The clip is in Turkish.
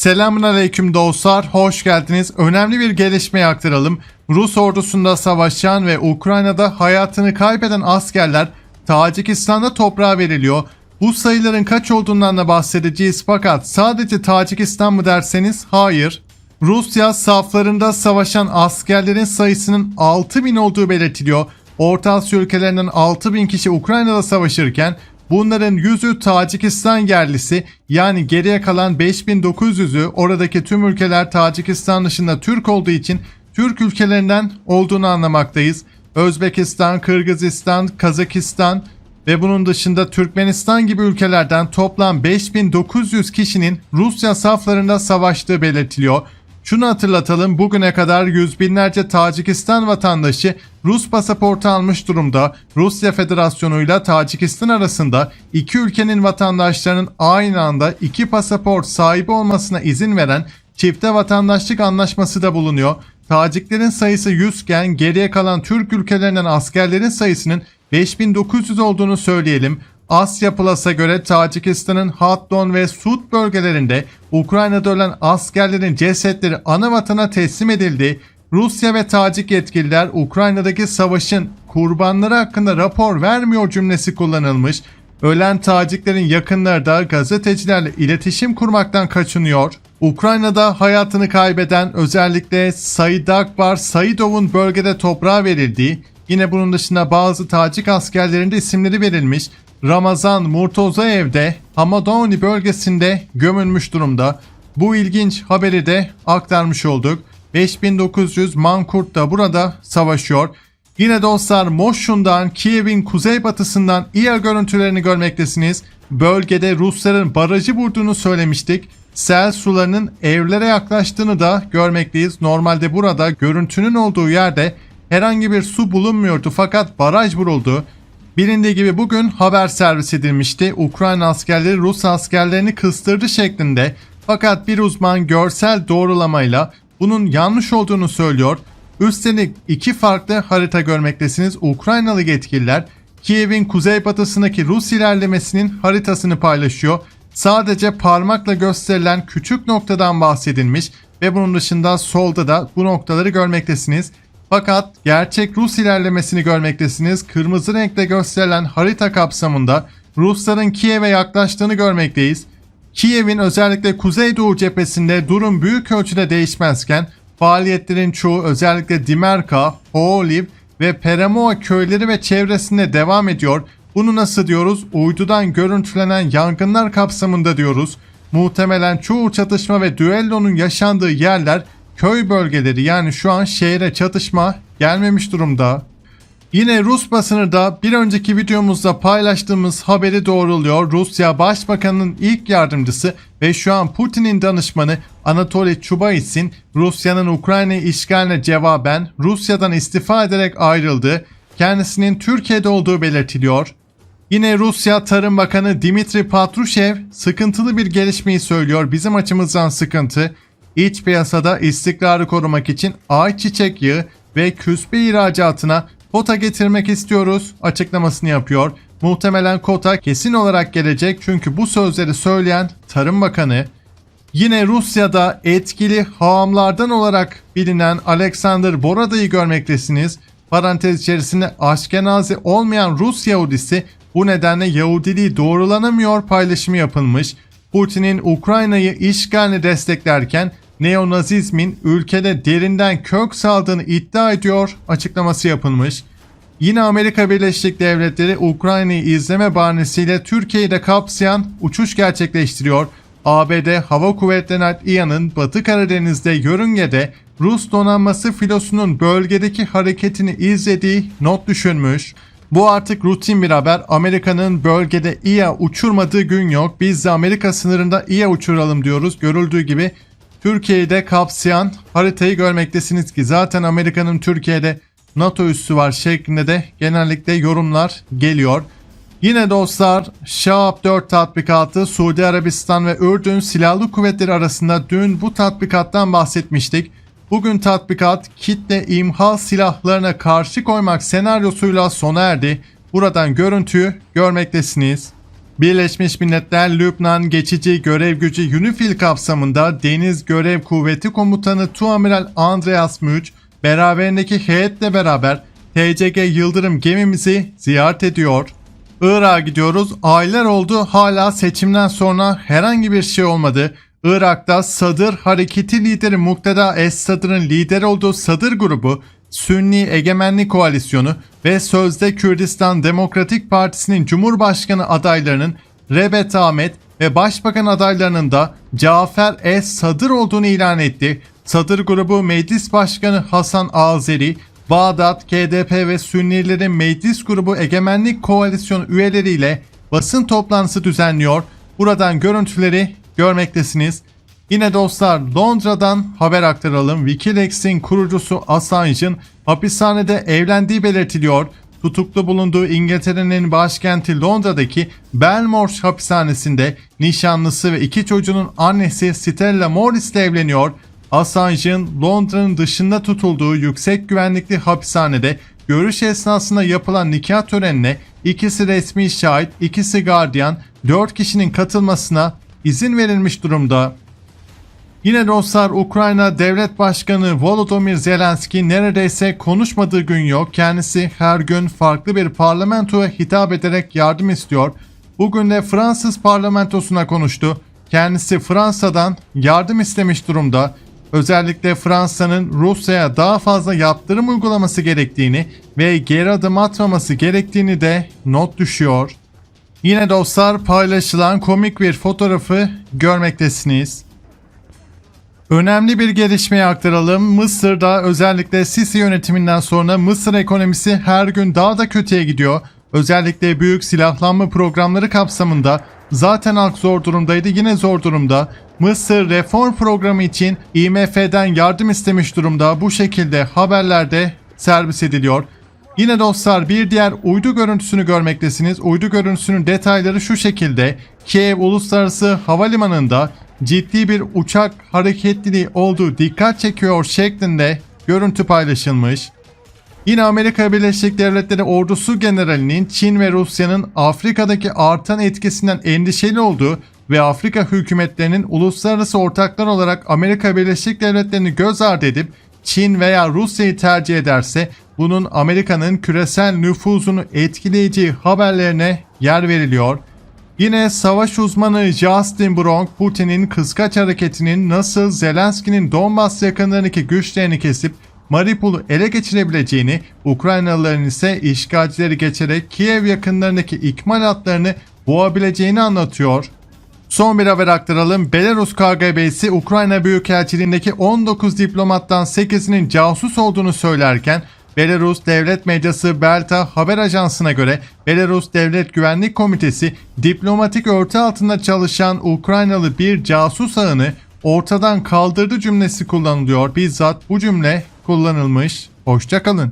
Selamun aleyküm dostlar, hoş geldiniz. Önemli bir gelişmeyi aktaralım. Rus ordusunda savaşan ve Ukrayna'da hayatını kaybeden askerler Tacikistan'da toprağa veriliyor. Bu sayıların kaç olduğundan da bahsedeceğiz fakat sadece Tacikistan mı derseniz hayır. Rusya saflarında savaşan askerlerin sayısının 6000 olduğu belirtiliyor. Orta Asya ülkelerinden 6000 kişi Ukrayna'da savaşırken bunların yüzü Tacikistan yerlisi yani geriye kalan 5900'ü oradaki tüm ülkeler Tacikistan dışında Türk olduğu için Türk ülkelerinden olduğunu anlamaktayız. Özbekistan, Kırgızistan, Kazakistan ve bunun dışında Türkmenistan gibi ülkelerden toplam 5900 kişinin Rusya saflarında savaştığı belirtiliyor. Şunu hatırlatalım bugüne kadar yüz binlerce Tacikistan vatandaşı Rus pasaportu almış durumda. Rusya Federasyonu ile Tacikistan arasında iki ülkenin vatandaşlarının aynı anda iki pasaport sahibi olmasına izin veren çifte vatandaşlık anlaşması da bulunuyor. Taciklerin sayısı 100 iken geriye kalan Türk ülkelerinden askerlerin sayısının 5900 olduğunu söyleyelim. Asya Plus'a göre Tacikistan'ın Hatdon ve Sud bölgelerinde Ukrayna'da ölen askerlerin cesetleri ana vatana teslim edildi. Rusya ve Tacik yetkililer Ukrayna'daki savaşın kurbanları hakkında rapor vermiyor cümlesi kullanılmış. Ölen Taciklerin yakınları da gazetecilerle iletişim kurmaktan kaçınıyor. Ukrayna'da hayatını kaybeden özellikle Said Akbar Saidov'un bölgede toprağa verildiği, yine bunun dışında bazı Tacik askerlerin de isimleri verilmiş. Ramazan Murtozaev'de Hamadoni bölgesinde gömülmüş durumda. Bu ilginç haberi de aktarmış olduk. 5900 Mankurt da burada savaşıyor. Yine dostlar Moshun'dan Kiev'in kuzeybatısından İA görüntülerini görmektesiniz. Bölgede Rusların barajı vurduğunu söylemiştik. Sel sularının evlere yaklaştığını da görmekteyiz. Normalde burada görüntünün olduğu yerde herhangi bir su bulunmuyordu fakat baraj vuruldu. Bilindiği gibi bugün haber servis edilmişti. Ukrayna askerleri Rus askerlerini kıstırdı şeklinde. Fakat bir uzman görsel doğrulamayla bunun yanlış olduğunu söylüyor. Üstelik iki farklı harita görmektesiniz. Ukraynalı yetkililer Kiev'in kuzeybatısındaki Rus ilerlemesinin haritasını paylaşıyor. Sadece parmakla gösterilen küçük noktadan bahsedilmiş ve bunun dışında solda da bu noktaları görmektesiniz. Fakat gerçek Rus ilerlemesini görmektesiniz. Kırmızı renkle gösterilen harita kapsamında Rusların Kiev'e yaklaştığını görmekteyiz. Kiev'in özellikle kuzeydoğu cephesinde durum büyük ölçüde değişmezken faaliyetlerin çoğu özellikle Dimerka, Hooliv ve Peremoa köyleri ve çevresinde devam ediyor. Bunu nasıl diyoruz? Uydudan görüntülenen yangınlar kapsamında diyoruz. Muhtemelen çoğu çatışma ve düellonun yaşandığı yerler köy bölgeleri yani şu an şehre çatışma gelmemiş durumda. Yine Rus basını bir önceki videomuzda paylaştığımız haberi doğruluyor. Rusya Başbakanı'nın ilk yardımcısı ve şu an Putin'in danışmanı Anatoly Chubaisin Rusya'nın Ukrayna işgaline cevaben Rusya'dan istifa ederek ayrıldığı, kendisinin Türkiye'de olduğu belirtiliyor. Yine Rusya Tarım Bakanı Dimitri Patrushev sıkıntılı bir gelişmeyi söylüyor. Bizim açımızdan sıkıntı. İç piyasada istikrarı korumak için ayçiçek yağı ve küspe ihracatına kota getirmek istiyoruz açıklamasını yapıyor. Muhtemelen kota kesin olarak gelecek çünkü bu sözleri söyleyen Tarım Bakanı. Yine Rusya'da etkili haamlardan olarak bilinen Alexander Borada'yı görmektesiniz. Parantez içerisinde Aşkenazi olmayan Rus Yahudisi bu nedenle Yahudiliği doğrulanamıyor paylaşımı yapılmış. Putin'in Ukrayna'yı işgalini desteklerken neonazizmin ülkede derinden kök saldığını iddia ediyor açıklaması yapılmış. Yine Amerika Birleşik Devletleri Ukrayna'yı izleme bahanesiyle Türkiye'yi de kapsayan uçuş gerçekleştiriyor. ABD Hava Kuvvetleri İA'nın Batı Karadeniz'de yörüngede Rus donanması filosunun bölgedeki hareketini izlediği not düşürmüş. Bu artık rutin bir haber. Amerika'nın bölgede İA uçurmadığı gün yok. Biz de Amerika sınırında İA uçuralım diyoruz. Görüldüğü gibi Türkiye'yi de kapsayan haritayı görmektesiniz ki zaten Amerika'nın Türkiye'de NATO üssü var şeklinde de genellikle yorumlar geliyor. Yine dostlar Şahap 4 tatbikatı Suudi Arabistan ve Ürdün Silahlı Kuvvetleri arasında dün bu tatbikattan bahsetmiştik. Bugün tatbikat kitle imha silahlarına karşı koymak senaryosuyla sona erdi. Buradan görüntüyü görmektesiniz. Birleşmiş Milletler Lübnan Geçici Görev Gücü UNIFIL kapsamında Deniz Görev Kuvveti Komutanı Tuamiral Andreas Müç beraberindeki heyetle beraber TCG Yıldırım gemimizi ziyaret ediyor. Irak'a gidiyoruz. Aylar oldu hala seçimden sonra herhangi bir şey olmadı. Irak'ta Sadır hareketi lideri Mukteda Es-Sadır'ın lider olduğu Sadır grubu Sünni Egemenlik Koalisyonu ve sözde Kürdistan Demokratik Partisi'nin Cumhurbaşkanı adaylarının Rebet Ahmet ve Başbakan adaylarının da Cafer Es-Sadır olduğunu ilan etti. Sadır grubu Meclis Başkanı Hasan Azeri, Bağdat, KDP ve Sünnilerin Meclis Grubu Egemenlik Koalisyonu üyeleriyle basın toplantısı düzenliyor. Buradan görüntüleri görmektesiniz. Yine dostlar Londra'dan haber aktaralım. Wikileaks'in kurucusu Assange'ın hapishanede evlendiği belirtiliyor. Tutuklu bulunduğu İngiltere'nin başkenti Londra'daki Belmore hapishanesinde nişanlısı ve iki çocuğunun annesi Stella Morris ile evleniyor. Assange'ın Londra'nın dışında tutulduğu yüksek güvenlikli hapishanede görüş esnasında yapılan nikah törenine ikisi resmi şahit, ikisi gardiyan, 4 kişinin katılmasına izin verilmiş durumda. Yine dostlar Ukrayna Devlet Başkanı Volodymyr Zelenski neredeyse konuşmadığı gün yok. Kendisi her gün farklı bir parlamentoya hitap ederek yardım istiyor. Bugün de Fransız parlamentosuna konuştu. Kendisi Fransa'dan yardım istemiş durumda. Özellikle Fransa'nın Rusya'ya daha fazla yaptırım uygulaması gerektiğini ve geri adım atmaması gerektiğini de not düşüyor. Yine dostlar paylaşılan komik bir fotoğrafı görmektesiniz. Önemli bir gelişmeyi aktaralım. Mısır'da özellikle Sisi yönetiminden sonra Mısır ekonomisi her gün daha da kötüye gidiyor. Özellikle büyük silahlanma programları kapsamında zaten halk zor durumdaydı yine zor durumda. Mısır reform programı için IMF'den yardım istemiş durumda. Bu şekilde haberlerde servis ediliyor. Yine dostlar bir diğer uydu görüntüsünü görmektesiniz. Uydu görüntüsünün detayları şu şekilde. Kiev Uluslararası Havalimanı'nda ciddi bir uçak hareketliliği olduğu dikkat çekiyor şeklinde görüntü paylaşılmış. Yine Amerika Birleşik Devletleri ordusu generalinin Çin ve Rusya'nın Afrika'daki artan etkisinden endişeli olduğu ve Afrika hükümetlerinin uluslararası ortaklar olarak Amerika Birleşik Devletleri'ni göz ardı edip Çin veya Rusya'yı tercih ederse bunun Amerika'nın küresel nüfuzunu etkileyeceği haberlerine yer veriliyor. Yine savaş uzmanı Justin Bronk, Putin'in kıskaç hareketinin nasıl Zelenski'nin Donbas yakınlarındaki güçlerini kesip Mariupol'u ele geçirebileceğini, Ukraynalıların ise işgalcileri geçerek Kiev yakınlarındaki ikmal hatlarını boğabileceğini anlatıyor. Son bir haber aktaralım. Belarus KGB'si Ukrayna Büyükelçiliğindeki 19 diplomattan 8'inin casus olduğunu söylerken Belarus Devlet Medyası Belta haber ajansına göre Belarus Devlet Güvenlik Komitesi diplomatik örtü altında çalışan Ukraynalı bir casus ağını ortadan kaldırdı cümlesi kullanılıyor. Bizzat bu cümle kullanılmış. Hoşçakalın.